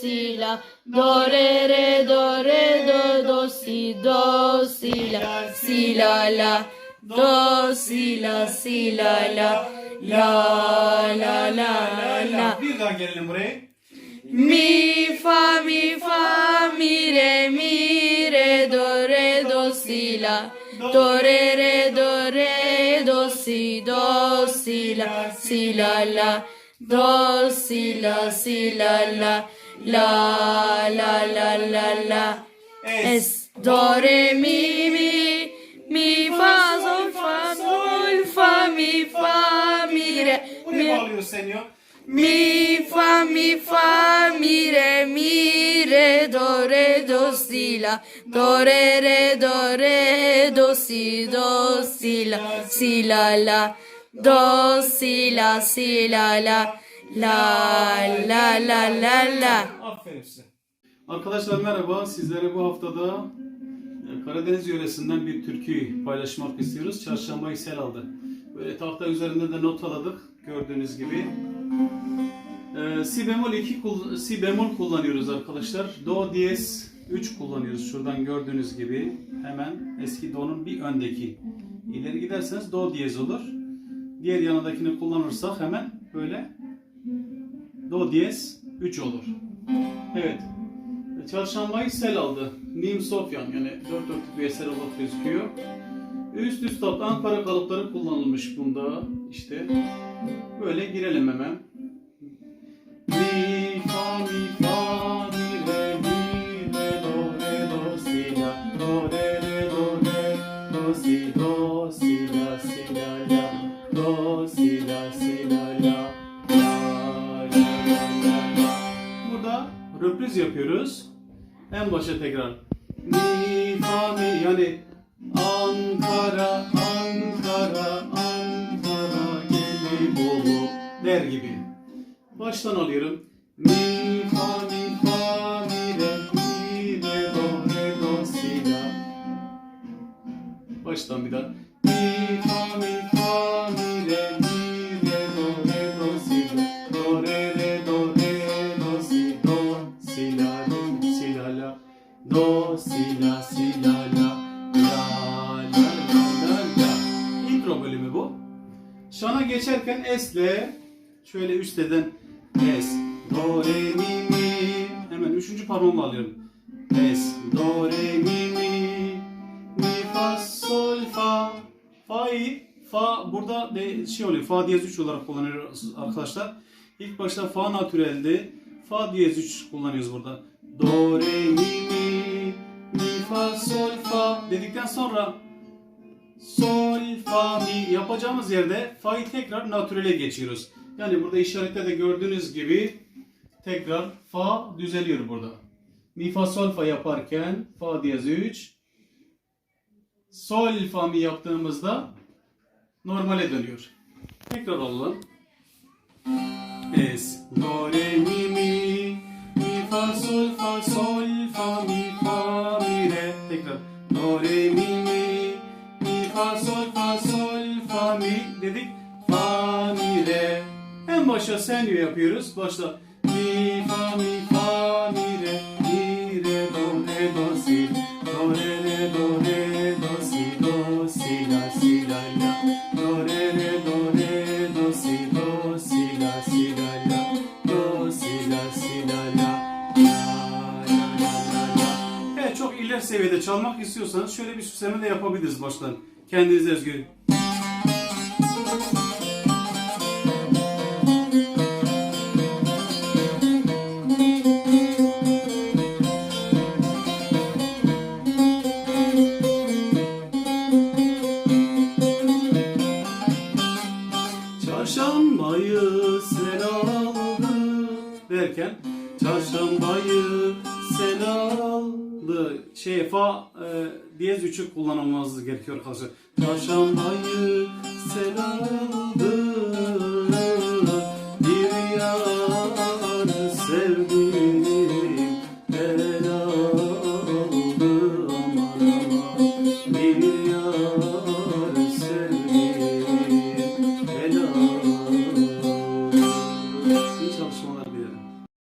si la do re re do re do do si do si la si la la do si la si la la la. La la la Bir daha gelelim buraya. mi fa mi fa mi re mi re do re do si la do re re do re do si do si la si la la do si la si la la la la la la la. Es do re mi mi. Mi fa sol fa sol fa mi fa mi re. Mi bağlıyoruz senyor. mi fa mi fa mi re mi re do re do si la. Do re re do re do si do si la. Si la la. Do si la si la la. La la la la la Aferin size. Arkadaşlar merhaba. Sizlere bu haftada e, Karadeniz yöresinden bir türkü paylaşmak istiyoruz. Çarşambayı sel aldı. Böyle tahta üzerinde de not aladık. Gördüğünüz gibi. Ee, si bemol 2 kull- si bemol kullanıyoruz arkadaşlar. Do diyez 3 kullanıyoruz. Şuradan gördüğünüz gibi hemen eski do'nun bir öndeki. İleri giderseniz do diyez olur. Diğer yanındakini kullanırsak hemen böyle do diyez 3 olur. Evet. Çarşambayı sel aldı. Nim Sofyan yani dört dörtlük bir eser olarak gözüküyor. Üst üst alt Ankara kalıpları kullanılmış bunda. İşte böyle girelim hemen. Mi fa mi fa röpriz yapıyoruz. En başa tekrar. Mi fa mi yani Ankara Ankara Ankara Gelibolu der gibi. Baştan alıyorum. Mi fa mi fa mi re mi re do re do si la. Baştan bir daha. Şana geçerken S ile şöyle üstten S, Do, Re, Mi, Mi. Hemen üçüncü parmağımı alıyorum. S, Do, Re, Mi, Mi. Mi, Fa, Sol, Fa. Fa'yı, Fa burada de şey oluyor. Fa diyez 3 olarak kullanıyoruz arkadaşlar. İlk başta Fa natüreldi. Fa diyez 3 kullanıyoruz burada. Do, Re, Mi, Mi. Mi, Fa, Sol, Fa dedikten sonra Sol, Fa, Mi yapacağımız yerde Fa'yı tekrar natürele geçiyoruz. Yani burada işarette de gördüğünüz gibi tekrar Fa düzeliyor burada. Mi, Fa, Sol, Fa yaparken Fa diyez 3 Sol, Fa, Mi yaptığımızda normale dönüyor. Tekrar alalım. Es, Do, Re, Mi, Mi Mi, Fa, Sol, Fa, Sol, Fa, Mi, En başa senyo yapıyoruz. Başta Mi, Fa, Mi, Fa, Mi, Re Mi, Re, Do, Re, Do, Si Do, Re, Re, Do, Re, Do, Si Do, Si, La, Si, La, La Do, Re, Re, Do, Re, Do, Si Do, Si, La, Si, La, La Do, Si, La, Si, La, La Evet çok ileri seviyede çalmak istiyorsanız şöyle bir süsleme de yapabiliriz baştan. Kendinize özgü. Derken Çarşambayı sel aldı şey fa e, diyez üçü kullanılmamız gerekiyor arkadaşlar. Çarşambayı sel aldı